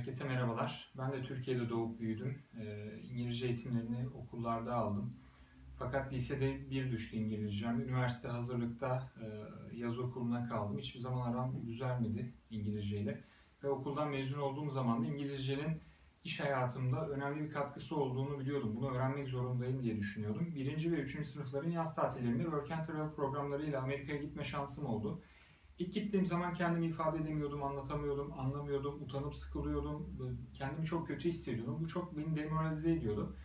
Herkese merhabalar. Ben de Türkiye'de doğup büyüdüm. Ee, İngilizce eğitimlerini okullarda aldım. Fakat lisede bir düştü İngilizcem. Üniversite hazırlıkta e, yaz okuluna kaldım. Hiçbir zaman aram düzelmedi İngilizceyle. Ve okuldan mezun olduğum zaman da İngilizcenin iş hayatımda önemli bir katkısı olduğunu biliyordum. Bunu öğrenmek zorundayım diye düşünüyordum. Birinci ve üçüncü sınıfların yaz tatillerinde Work and Travel programlarıyla Amerika'ya gitme şansım oldu. İlk gittiğim zaman kendimi ifade edemiyordum, anlatamıyordum, anlamıyordum, utanıp sıkılıyordum, kendimi çok kötü hissediyordum. Bu çok beni demoralize ediyordu.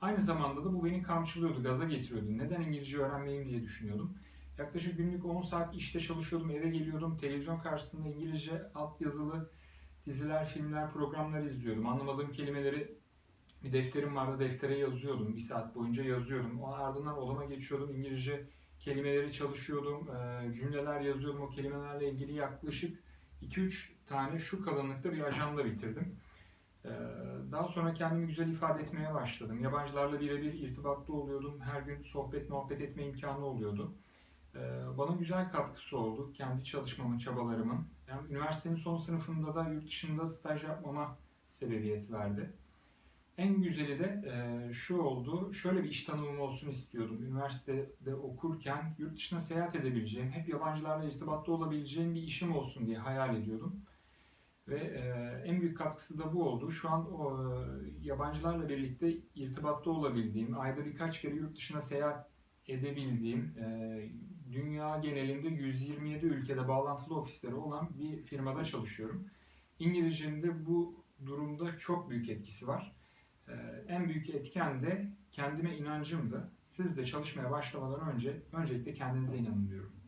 Aynı zamanda da bu beni kamçılıyordu, gaza getiriyordu. Neden İngilizce öğrenmeyeyim diye düşünüyordum. Yaklaşık günlük 10 saat işte çalışıyordum, eve geliyordum, televizyon karşısında İngilizce alt yazılı diziler, filmler, programlar izliyordum. Anlamadığım kelimeleri bir defterim vardı, deftere yazıyordum. Bir saat boyunca yazıyordum. O ardından odama geçiyordum, İngilizce kelimeleri çalışıyordum, e, cümleler yazıyordum. O kelimelerle ilgili yaklaşık 2-3 tane şu kalınlıkta bir ajanda bitirdim. E, Daha sonra kendimi güzel ifade etmeye başladım. Yabancılarla birebir irtibatta oluyordum. Her gün sohbet, muhabbet etme imkanı oluyordu. E, Bana güzel katkısı oldu. Kendi çalışmamın, çabalarımın. Yani üniversitenin son sınıfında da yurt dışında staj yapmama sebebiyet verdi. En güzeli de e, şu oldu. Şöyle bir iş tanımım olsun istiyordum. Üniversitede okurken yurt dışına seyahat edebileceğim, hep yabancılarla irtibatta olabileceğim bir işim olsun diye hayal ediyordum. Ve e, en büyük katkısı da bu oldu. Şu an o e, yabancılarla birlikte irtibatta olabildiğim, ayda birkaç kere yurt dışına seyahat edebildiğim, e, dünya genelinde 127 ülkede bağlantılı ofisleri olan bir firmada çalışıyorum. İngilizcenin bu durumda çok büyük etkisi var. Ee, en büyük etken de kendime inancımdı. Siz de çalışmaya başlamadan önce öncelikle kendinize inanın diyorum.